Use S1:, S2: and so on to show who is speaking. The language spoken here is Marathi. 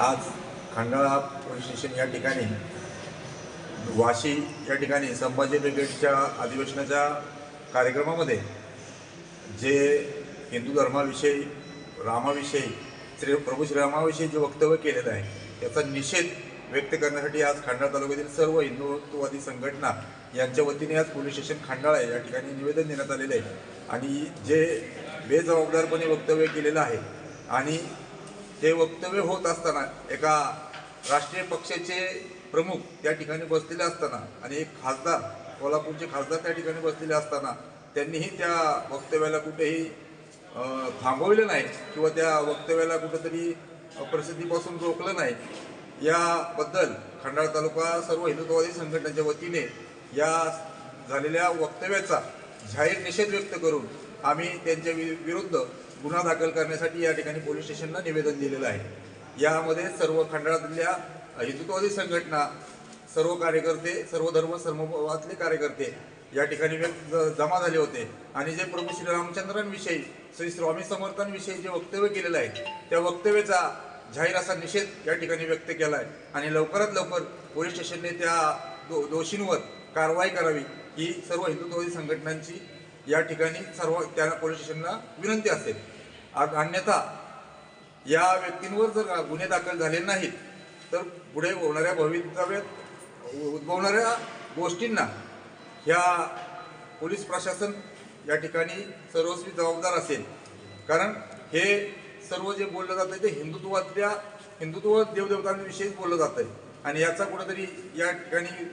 S1: आज खंडाळा पोलीस स्टेशन या ठिकाणी वाशी या ठिकाणी संभाजी ब्रिगेडच्या अधिवेशनाच्या कार्यक्रमामध्ये जे हिंदू धर्माविषयी रामाविषयी श्री प्रभू श्रीरामाविषयी जे वक्तव्य केलेलं आहे त्याचा निषेध व्यक्त करण्यासाठी आज खंडाळा तालुक्यातील सर्व हिंदुत्ववादी संघटना यांच्या वतीने आज पोलीस स्टेशन खंडाळा या ठिकाणी निवेदन देण्यात आलेलं आहे. आणि जे बेजबाबदारपणे वक्तव्य केलेलं आहे आणि ते वक्तव्य होत असताना एका राष्ट्रीय पक्षाचे प्रमुख त्या ठिकाणी बसलेले असताना आणि एक खासदार कोल्हापूरचे खासदार त्या ठिकाणी बसलेले असताना त्यांनीही त्या वक्तव्याला कुठेही थांबवलं नाही किंवा त्या वक्तव्याला कुठंतरी प्रसिद्धीपासून रोखलं नाही. याबद्दल खंडाळा तालुका सर्व हिंदुत्ववादी संघटनेच्या वतीने या झालेल्या वक्तव्याचा जाहीर निषेध व्यक्त करून आम्ही त्यांच्या वि- विरुद्ध गुन्हा दाखल करण्यासाठी या ठिकाणी पोलीस स्टेशनला निवेदन दिलेलं आहे. यामध्ये सर्व खंडाळातल्या हिंदुत्ववादी संघटना सर्व कार्यकर्ते सर्व धर्म समूहातले कार्यकर्ते या ठिकाणी व्यक्त जमा झाले होते. आणि जे प्रभू श्री रामचंद्रांविषयी श्री स्वामी समर्थांविषयी जे वक्तव्य केलेलं आहे त्या वक्तव्याचा जाहीर असा निषेध या ठिकाणी व्यक्त केला आहे आणि लवकरात लवकर पोलीस स्टेशनने त्या दो दोषींवर कारवाई करावी ही सर्व हिंदुत्ववादी संघटनांची या ठिकाणी सर्व त्या पोलीस स्टेशनला विनंती असेल. आज अन्यथा या व्यक्तींवर जर गुन्हे दाखल झाले नाहीत तर पुढे होणाऱ्या भवितव्यात उद्भवणाऱ्या गोष्टींना ह्या पोलीस प्रशासन या ठिकाणी सर्वस्वी जबाबदार असेल. कारण हे सर्व जे बोललं जातं ते हिंदुत्वातल्या हिंदुत्व देवदेवतांविषयीच बोललं जातं आणि याचा कुठेतरी या ठिकाणी